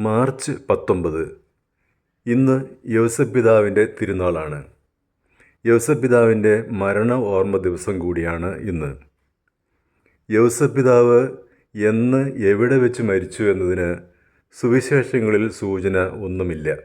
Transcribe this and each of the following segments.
March പത്തൊമ്പത്. ഇന്ന് യോസപിതാവിന്റെ തിരുനാളാണ്. യോസപിതാവിന്റെ മരണ ഓർമ്മ ദിവസം കൂടിയാണ് ഇന്ന്. യോസപിതാവ് എന്ന് എവിടെ വെച്ച് മരിച്ചു എന്നതിന് സുവിശേഷങ്ങളിൽ സൂചന ഒന്നുമില്ല.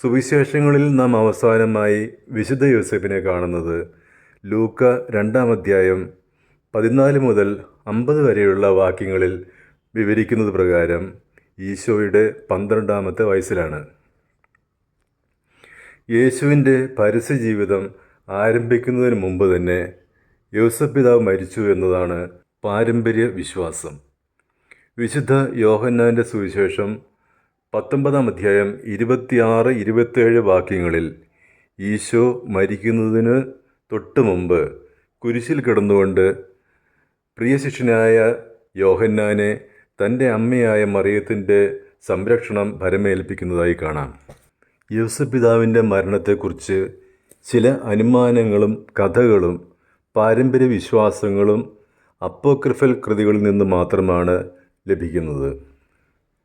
സുവിശേഷങ്ങളിൽ നാം അവസാനമായി വിശുദ്ധ യോസഫിനെ കാണുന്നത് ലൂക്ക രണ്ടാം അധ്യായം പതിനാല് മുതൽ അമ്പത് വരെയുള്ള വാക്യങ്ങളിൽ വിവരിക്കുന്നത് പ്രകാരം ഈശോയുടെ പന്ത്രണ്ടാമത്തെ വയസ്സിലാണ്. യേശുവിന്റെ പരസ്യ ജീവിതം ആരംഭിക്കുന്നതിന് മുമ്പ് തന്നെ യോസഫ് പിതാവ് മരിച്ചു എന്നതാണ് പാരമ്പര്യ വിശ്വാസം. വിശുദ്ധ യോഹന്നാന്റെ സുവിശേഷം പത്തൊമ്പതാം അധ്യായം ഇരുപത്തിയാറ് ഇരുപത്തേഴ് വാക്യങ്ങളിൽ ഈശോ മരിക്കുന്നതിന് തൊട്ട് മുമ്പ് കുരിശിൽ കിടന്നുകൊണ്ട് പ്രിയ ശിഷ്യനായ യോഹന്നാനെ തന്റെ അമ്മയായ മറിയത്തിന്റെ സംരക്ഷണം ഭരമേൽപ്പിക്കുന്നതായി കാണാം. യൂസഫ് പിതാവിന്റെ മരണത്തെക്കുറിച്ച് ചില അനുമാനങ്ങളും കഥകളും പാരമ്പര്യ വിശ്വാസങ്ങളും അപ്പോക്രിഫൽ കൃതികളിൽ നിന്ന് മാത്രമാണ് ലഭിക്കുന്നത്.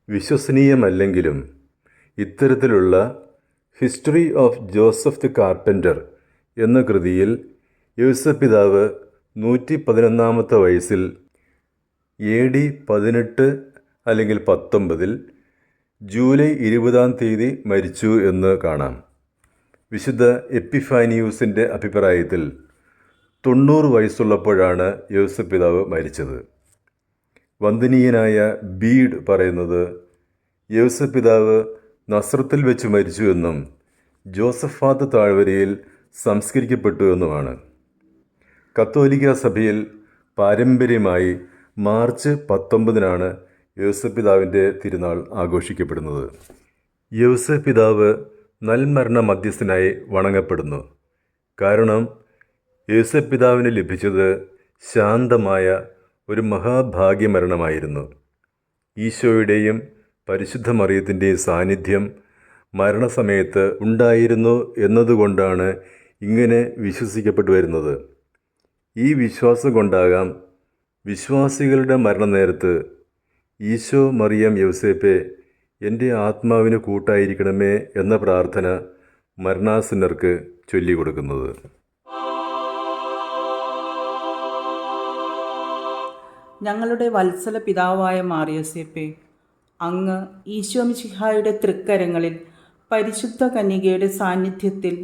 വിശ്വസനീയമല്ലെങ്കിലും ഇത്തരത്തിലുള്ള history of Joseph the carpenter എന്ന കൃതിയിൽ യൂസഫ് പിതാവ് നൂറ്റി പതിനൊന്നാമത്തെ വയസ്സിൽ എ ഡി പതിനെട്ട് അല്ലെങ്കിൽ പത്തൊമ്പതിൽ ജൂലൈ ഇരുപതാം തീയതി മരിച്ചു എന്ന് കാണാം. വിശുദ്ധ എപ്പിഫാനിയൂസിന്റെ അഭിപ്രായത്തിൽ തൊണ്ണൂറ് വയസ്സുള്ളപ്പോഴാണ് യോസഫ് പിതാവ് മരിച്ചത്. വന്ദനീയനായ ബീഡ് പറയുന്നത് യോസഫ് പിതാവ് നസ്രത്തിൽ വെച്ച് മരിച്ചു എന്നും ജോസഫാത്ത് താഴ്വരയിൽ സംസ്കരിക്കപ്പെട്ടു എന്നുമാണ്. കത്തോലിക്ക സഭയിൽ പാരമ്പര്യമായി മാർച്ച് പത്തൊമ്പതിനാണ് യോസഫ് പിതാവിന്റെ തിരുനാൾ ആഘോഷിക്കപ്പെടുന്നത്. പിതാവ് നൽമരണ മധ്യസ്ഥനായി വണങ്ങപ്പെടുന്നു. കാരണം യോസഫ് പിതാവിന് ലഭിച്ചത് ശാന്തമായ ഒരു മഹാഭാഗ്യമരണമായിരുന്നു. ഈശോയുടെയും പരിശുദ്ധ മറിയത്തിന്റെയും സാന്നിധ്യം മരണസമയത്ത് ഉണ്ടായിരുന്നു എന്നതുകൊണ്ടാണ് ഇങ്ങനെ വിശ്വസിക്കപ്പെട്ടു വരുന്നത് ഈ വിശ്വാസം കൊണ്ടാകാം വിശ്വാസികളുടെ മരണനേരത്ത് ഈശോ മറിയം യൗസേപ്പെ എന്റെ ആത്മാവിന് കൂട്ടായിരിക്കണമേ എന്ന പ്രാർത്ഥന മരണാസന്നർക്ക് ചൊല്ലിക്കൊടുക്കുന്നത്. ഞങ്ങളുടെ വത്സല പിതാവായ മാറിയോസേപ്പെ അങ്ങ് ഈശോമിശിഹായുടെ തൃക്കരങ്ങളിൽ പരിശുദ്ധ കന്യകയുടെ സാന്നിധ്യത്തിൽ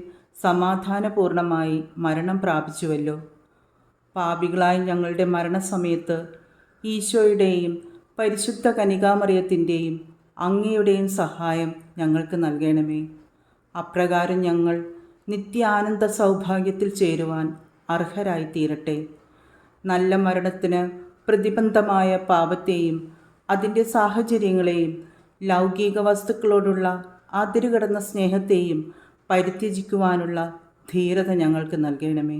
സമാധാനപൂർണമായി മരണം പ്രാപിച്ചുവല്ലോ. പാപികളായ ഞങ്ങളുടെ മരണസമയത്ത് ഈശോയുടെയും പരിശുദ്ധ കനികാമറിയത്തിന്റെയും അങ്ങയുടെയും സഹായം ഞങ്ങൾക്ക് നൽകണമേ. അപ്രകാരം ഞങ്ങൾ നിത്യാനന്ദ സൗഭാഗ്യത്തിൽ ചേരുവാൻ അർഹരായി തീരട്ടെ നല്ല മരണത്തിന് പ്രതിബന്ധമായ പാപത്തെയും അതിന്റെ സാഹചര്യങ്ങളെയും ലൗകിക വസ്തുക്കളോടുള്ള അതിരുകടന്ന സ്നേഹത്തെയും പരിത്യജിക്കുവാനുള്ള ധീരത ഞങ്ങൾക്ക് നൽകണമേ.